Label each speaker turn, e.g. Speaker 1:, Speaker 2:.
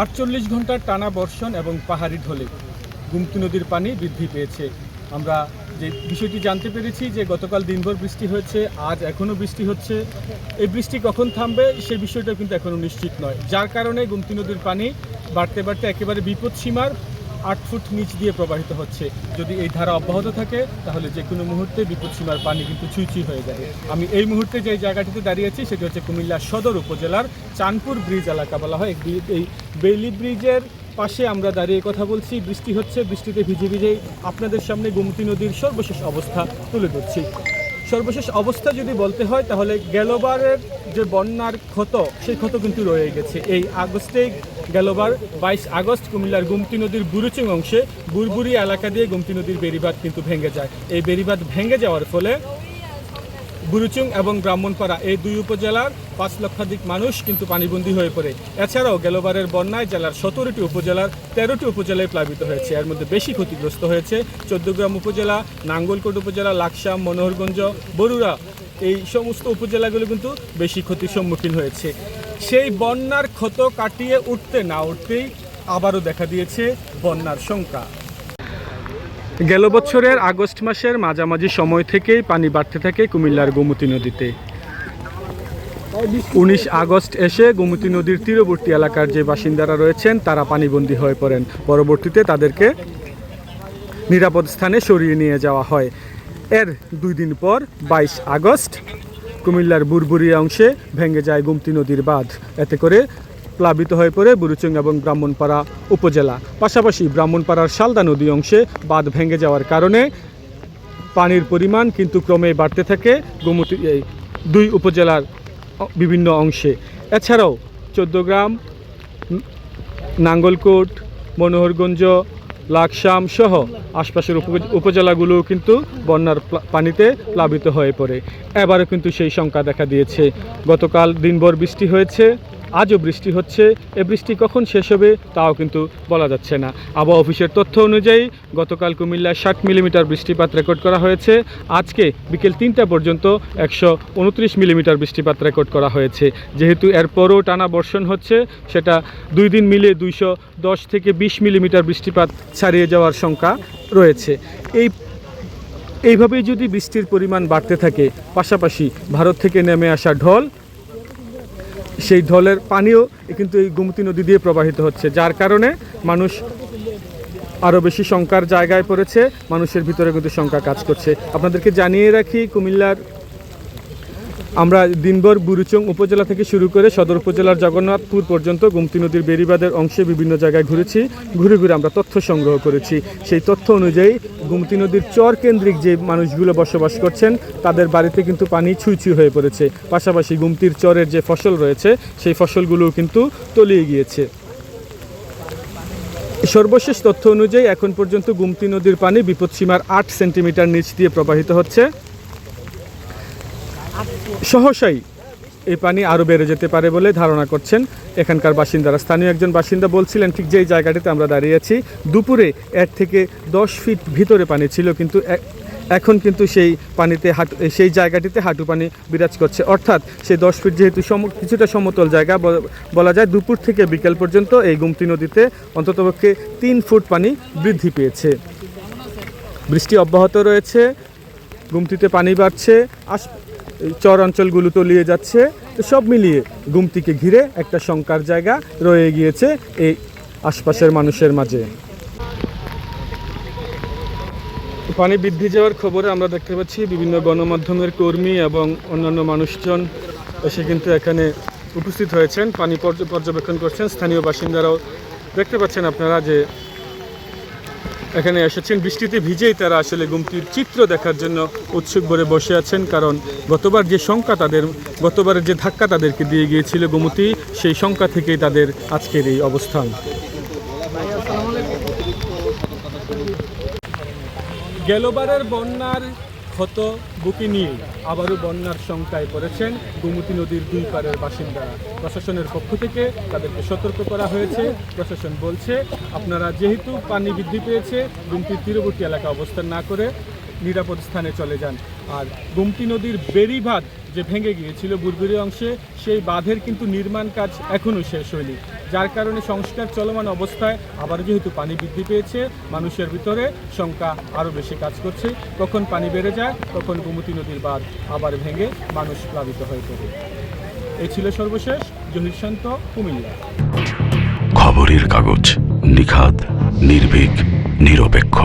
Speaker 1: আটচল্লিশ ঘণ্টার টানা বর্ষণ এবং পাহাড়ি ঢলে গুমতি নদীর পানি বৃদ্ধি পেয়েছে। আমরা যে বিষয়টি জানতে পেরেছি যে গতকাল দিনভর বৃষ্টি হয়েছে, আজ এখনও বৃষ্টি হচ্ছে। এই বৃষ্টি কখন থামবে সে বিষয়টা কিন্তু এখনও নিশ্চিত নয়। যার কারণে গুমতি নদীর পানি বাড়তে বাড়তে একেবারে বিপদ সীমার আট ফুট নিচ দিয়ে প্রবাহিত হচ্ছে। যদি এই ধারা অব্যাহত থাকে, তাহলে যে কোনো মুহূর্তে বিপদসীমার পানি কিন্তু ছুঁই হয়ে যাবে। আমি এই মুহূর্তে যে জায়গাটিতে দাঁড়িয়ে আছি, সেটি হচ্ছে কুমিল্লা সদর উপজেলার চাঁদপুর ব্রিজ এলাকা বলা হয়। এই বেইলি ব্রিজের পাশে আমরা দাঁড়িয়ে কথা বলছি। বৃষ্টি হচ্ছে, বৃষ্টিতে ভিজে ভিজেই আপনাদের সামনে গোমতী নদীর সর্বশেষ অবস্থা তুলে ধরছি। সর্বশেষ অবস্থা যদি বলতে হয়, তাহলে গেলবারের যে বন্যার ক্ষত, সেই ক্ষত কিন্তু রয়ে গেছে। এই আগস্টে গেলবার বাইশ আগস্ট কুমিল্লার গুমতি নদীর বুরুচুং অংশে বুরবুরি এলাকা দিয়ে গুমতি নদীর বেড়িবাঁধ কিন্তু ভেঙে যায়। এই বেড়িবাঁধ ভেঙে যাওয়ার ফলে বুরুচুং এবং ব্রাহ্মণপাড়া এই দুই উপজেলার পাঁচ লক্ষাধিক মানুষ কিন্তু পানিবন্দী হয়ে পড়ে। এছাড়াও গেলবারের বন্যায় জেলার সতেরোটি উপজেলার তেরোটি উপজেলায় প্লাবিত হয়েছে। এর মধ্যে বেশি ক্ষতিগ্রস্ত হয়েছে চৌদ্দগ্রাম উপজেলা, নাঙ্গলকোট উপজেলা, লাকসাম, মনোহরগঞ্জ, বরুড়া। এই সমস্ত উপজেলাগুলো কিন্তু বেশি ক্ষতির সম্মুখীন হয়েছে। সেই বন্যার ক্ষত কাটিয়ে উঠতে না উঠতেই আবারও দেখা দিয়েছে বন্যার সংখ্যা গেল বছরের আগস্ট মাসের মাঝামাঝি সময় থেকেই পানি বাড়তে থাকে কুমিল্লার গোমতী নদীতে। উনিশ আগস্ট এসে গোমতী নদীর তীরবর্তী এলাকার যে বাসিন্দারা রয়েছেন, তারা পানিবন্দী হয়ে পড়েন। পরবর্তীতে তাদেরকে নিরাপদ স্থানে সরিয়ে নিয়ে যাওয়া হয়। এর দুই দিন পর বাইশ আগস্ট কুমিল্লার বুরবুরিয়া অংশে ভেঙে যায় গুমতি নদীর বাঁধ। এতে করে প্লাবিত হয়ে পড়ে বুরুচুং এবং ব্রাহ্মণপাড়া উপজেলা। পাশাপাশি ব্রাহ্মণপাড়ার শালদা নদী অংশে বাঁধ ভেঙে যাওয়ার কারণে পানির পরিমাণ কিন্তু ক্রমে বাড়তে থাকে গোমতী, এই দুই উপজেলার বিভিন্ন অংশে। এছাড়াও চোদ্দগ্রাম, নাঙ্গলকোট, মনোহরগঞ্জ লাকসাম সহ আশপাশের উপ- উপজেলাগুলো কিন্তু বন্যার পানিতে প্লাবিত হয়ে পড়ে। এবারও কিন্তু সেই শঙ্কা দেখা দিয়েছে। গতকাল দিনভর বৃষ্টি হয়েছে। আজও বৃষ্টি হচ্ছে। এ বৃষ্টি কখন শেষ হবে তাও কিন্তু বলা যাচ্ছে না। আবহাওয়া অফিসের তথ্য অনুযায়ী গতকাল কুমিল্লায় ষাট মিলিমিটার বৃষ্টিপাত রেকর্ড করা হয়েছে। আজকে বিকেল তিনটা পর্যন্ত একশো উনত্রিশ মিলিমিটার বৃষ্টিপাত রেকর্ড করা হয়েছে। যেহেতু এরপরও টানা বর্ষণ হচ্ছে, সেটা দুই দিন মিলে দুইশো দশ থেকে বিশ মিলিমিটার বৃষ্টিপাত ছাড়িয়ে যাওয়ার সংখ্যা রয়েছে। এই, এইভাবেই যদি বৃষ্টির পরিমাণ বাড়তে থাকে, পাশাপাশি ভারত থেকে নেমে আসা ঢল সেই ঢলের পানিও কিন্তু এই গোমতী নদী দিয়ে প্রবাহিত হচ্ছে, যার কারণে মানুষ আরও বেশি শঙ্কার জায়গায় পড়েছে, মানুষের ভিতরে কিন্তু সংখ্যা কাজ করছে। আপনাদেরকে জানিয়ে রাখি, কুমিল্লার আমরা দিনভর বুরুচং উপজেলা থেকে শুরু করে সদর উপজেলার জগন্নাথপুর পর্যন্ত গুমতি নদীর বেরিবাদের অংশে বিভিন্ন জায়গায় ঘুরেছি। ঘুরে ঘুরে আমরা তথ্য সংগ্রহ করেছি। সেই তথ্য অনুযায়ী গুমতি নদীর চর কেন্দ্রিক যে মানুষগুলো বসবাস করছেন, তাদের বাড়িতে কিন্তু পানি ছুঁই হয়ে পড়েছে। পাশাপাশি গুমতির চরের যে ফসল রয়েছে, সেই ফসলগুলোও কিন্তু তলিয়ে গিয়েছে। সর্বশেষ তথ্য অনুযায়ী এখন পর্যন্ত গুমতি নদীর পানি বিপদসীমার আট সেন্টিমিটার নিচ দিয়ে প্রবাহিত হচ্ছে। সহসাই এই পানি আরও বেড়ে যেতে পারে বলে ধারণা করছেন এখানকার বাসিন্দারা। স্থানীয় একজন বাসিন্দা বলছিলেন, ঠিক যেই জায়গাটিতে আমরা দাঁড়িয়ে আছি, দুপুরে এর থেকে দশ ফিট ভিতরে পানি ছিল, কিন্তু এখন কিন্তু সেই পানিতে হাঁটু, সেই জায়গাটিতে হাঁটু পানি বিরাজ করছে। অর্থাৎ সেই দশ ফিট যেহেতু সম, কিছুটা সমতল জায়গা বল- যায়, দুপুর থেকে বিকেল পর্যন্ত এই গুমতি নদীতে অন্ততপক্ষে তিন ফুট পানি বৃদ্ধি পেয়েছে। বৃষ্টি অব্যাহত রয়েছে, গুমতিতে পানি বাড়ছে এই চর অঞ্চলগুলো তলিয়ে যাচ্ছে। তো সব মিলিয়ে গুমতিকে ঘিরে একটা শঙ্কার জায়গা রয়ে গিয়েছে এই আশপাশের মানুষের মাঝে। পানি বৃদ্ধি যাওয়ার খবরে আমরা দেখতে পাচ্ছি বিভিন্ন গণমাধ্যমের কর্মী এবং অন্যান্য মানুষজন এসে কিন্তু এখানে উপস্থিত হয়েছেন। পানি পর্য- পর্যবেক্ষণ করছেন স্থানীয় বাসিন্দারাও। দেখতে পাচ্ছেন আপনারা যে এখানে এসেছেন। বৃষ্টিতে ভিজেই তারা আসলে গুমতির চিত্র দেখার জন্য উৎসুক ভরে বসে আছেন। কারণ গতবার যে সংখ্যা তাদের গতবারের যে ধাক্কা তাদেরকে দিয়ে গিয়েছিল গুমতি, সেই শঙ্কা থেকেই তাদের আজকের এই অবস্থান। গেলবারের বন্যার ক্ষত, বুকি নিয়ে আবারও বন্যার শঙ্কায় পড়েছেন গোমতী নদীর দুই পারের বাসিন্দারা প্রশাসনের পক্ষ থেকে তাদেরকে সতর্ক করা হয়েছে। প্রশাসন বলছে, আপনারা যেহেতু পানি বৃদ্ধি পেয়েছে গুমতির তীরবর্তী এলাকা অবস্থান না করে নিরাপদ স্থানে চলে যান। আর গুমতি নদীর বেড়িবাঁধ যে ভেঙে গিয়েছিল বুরবুরি অংশে, সেই বাঁধের কিন্তু নির্মাণ কাজ এখনও শেষ হয়নি। যার কারণে সংস্কার চলমান অবস্থায় আবার যেহেতু পানি বৃদ্ধি পেয়েছে, মানুষের ভিতরে শঙ্কা আরও বেশি কাজ করছে। কখন পানি বেড়ে যায়, তখন গোমতী নদীর বাঁধ আবার ভেঙে মানুষ প্লাবিত হয়ে পড়ে। এই ছিল সর্বশেষ। জহির শান্ত, কুমিল্লা।
Speaker 2: খবরের কাগজ নিখাত নির্ভীক, নিরপেক্ষ।